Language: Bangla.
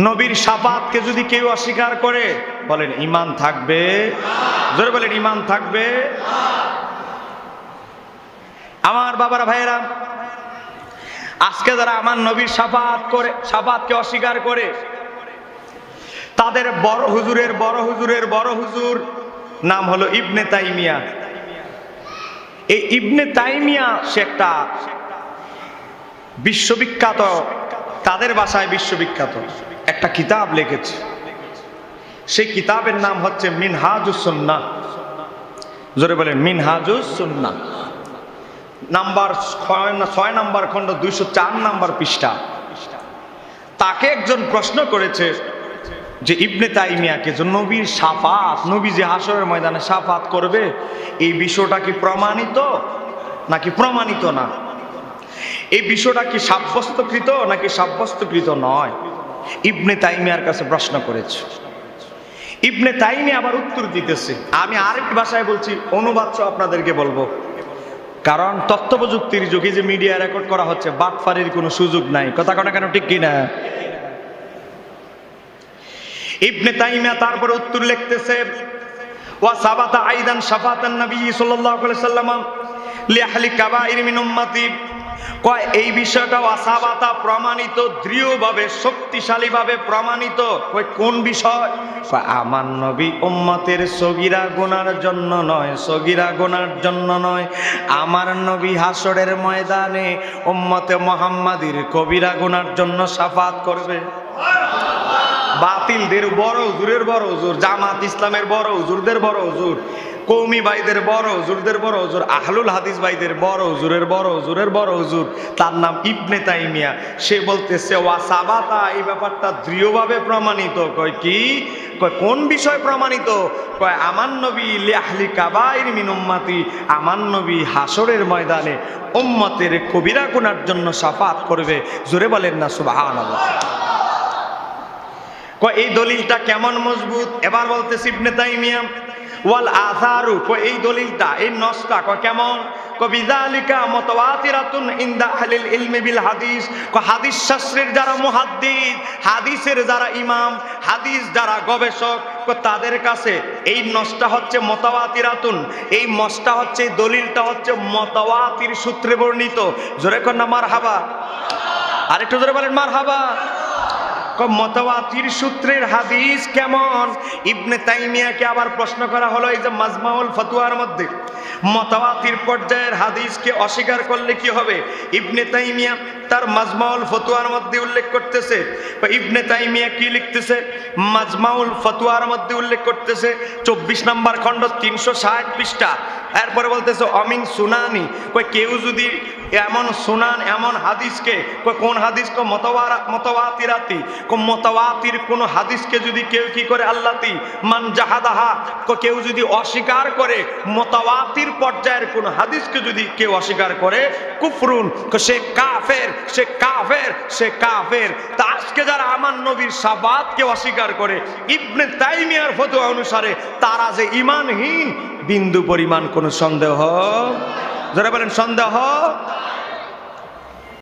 নবীর সাফাতকে যদি কেউ অস্বীকার করে, বলেন ইমান থাকবে? জোরে বলেন ইমান থাকবে? আমার বাবার, ভাইয়েরা, আজকে যারা আমার নবীর সাফাত করে, সাফাতকে অস্বীকার করে, তাদের বড় হুজুরের বড় হুজুরের, বড় হুজুর নাম হলো ইবনে তাইমিয়া। এই ইবনে তাইমিয়া সে একটা বিশ্ববিখ্যাত তাদের ভাষায় বিশ্ববিখ্যাত একটা কিতাব লিখেছে। সেই কিতাবের নাম হচ্ছে মিনহাজুসন্না জোরে বলেন মিনহাজুসন্না নাম্বার ছয় নাম্বার খণ্ড, দুইশো চার নাম্বার পৃষ্ঠা। তাকে একজন প্রশ্ন করেছে যে, ইবনে তাইমিয়াকে যে নবীর সাফাত, নবী যে হাসরের ময়দানে সাফাত করবে, এই বিষয়টা কি প্রমাণিত নাকি প্রমাণিত না? এই বিষয়টা কি সাব্যস্তকৃত নাকি সাব্যস্তকৃত নয়? ইবনে তাইমিয়ার কাছে প্রশ্ন করেছে। ইবনে তাইমি আবার উত্তর দিতেছে। আমি আরেকটি ভাষায় বলছি, অনুবাদ আপনাদেরকে বলব। কারণ তথ্য প্রযুক্তির যুগে যে মিডিয়া রেকর্ড করা হচ্ছে, বাটফারির কোনো সুযোগ নাই। কথা কথা কেন ঠিক কিনা? ইবনে তাইমিয়া তারপরে উত্তর লিখতেছে, ওয়া সাবাতা আইদান শাফাতান নবী সাল্লাল্লাহু আলাইহি সাল্লাম লিআহলি কাবাইর মিন উম্মতি। কয়, এই বিষয়টাও ওয়াসাবাতা প্রমাণিত, দৃঢ়ভাবে, শক্তিশালীভাবে প্রমাণিত। কয়, কোন বিষয়? কয়, আমার নবী উম্মতের সগিরা গুনার জন্য নয়, সগিরা গোনার জন্য নয়। আমার নবী হাসরের ময়দানে উম্মতে মোহাম্মদীর কবিরা গোনার জন্য সাফাত করবে। বাতিলদের বড় হুজুরের বড় হুজুর, জামাত ইসলামের বড় হুজুরদের বড় হুজুর। কৌমি ভাইদের বড় হুজুরদের বড় হুজুর, আহলুল হাদিস ভাইদের বড় হুজুরের বড় হুজুরের বড় হুজুর। তার নাম ইবনে তাইমিয়া। সে বলতেছে ওয়াসাবাতা এই ব্যাপারটা দৃঢ়ভাবে প্রমাণিত। কয় কি? কয়, কোন বিষয় প্রমাণিত? কয়, আমার নবী লিয়াহলি কাবাইর মিন উম্মাতি, আমার নবী হাসরের ময়দানে উম্মতের কবিরা গুনার জন্য সাফাত করবে। জোরে বলেন না কয়, এই দলিলটা কেমন মজবুত? এবার বলতে ইবনে তাইমিয়া ওয়াল কয় এই দলিলটা, এই নসটা কয় কেমন? কবিজালিকা মুতাওয়াতিরাতুন ইনদা আহলিল ইলমি বিল হাদিস কয় হাদিস শাস্ত্রের যারা মুহাদ্দিস হাদিসের যারা ইমাম, হাদিস যারা গবেষক কয় তাদের কাছে এই নসটা হচ্ছে মতাওয়াতিরাতুন। এই মসটা হচ্ছে দলিলটা হচ্ছে মতাওয়াতির সূত্রে বর্ণিত। জোরে কন্যা মার হাবা আরেকটু জোরে বলেন মার হাবা মতওয়াতির সূত্রের হাদিস কেমন? ইবনে তাইমিয়াকে আবার প্রশ্ন করা হলো, এই যে মাজমাউল ফতুয়ার মধ্যে মতওয়াতির পর্যায়ের হাদিসকে অস্বীকার করলে কি হবে? ইবনে তাইমিয়া তার মাজমাউল ফতুয়ার মধ্যে উল্লেখ করতেছে। ইবনে তাইমিয়া কি লিখতেছে? মাজমাউল ফতুয়ার মধ্যে উল্লেখ করতেছে, চব্বিশ নম্বর খণ্ড তিনশো ষাট পৃষ্ঠা। এরপরে বলতেছে, অমিন সুনানি। কই কেউ যদি এমন সুনান, এমন হাদিসকে কই কোন হাদিস কো মতওয়ারা, মতওয়াতিরাতি কো মতওয়াতির কোন হাদিসকে যদি কেউ কি করে আল্লাতি, মান জাহাদাহা কো কেউ যদি অস্বীকার করে, মতওয়াতির পর্যায়ের কোন হাদিসকে যদি কেউ অস্বীকার করে, কুফরুন সে কাফের সে কাফের সে কাফের। তা আজকে যারা আমার নবীর সাবাদকে অস্বীকার করে, ইবনে তাইমিয়ার ফতোয়া অনুসারে, তারা যে ইমানহীন, বিন্দু পরিমাণ কোনো সন্দেহ? যারা বলেন, সন্দেহ?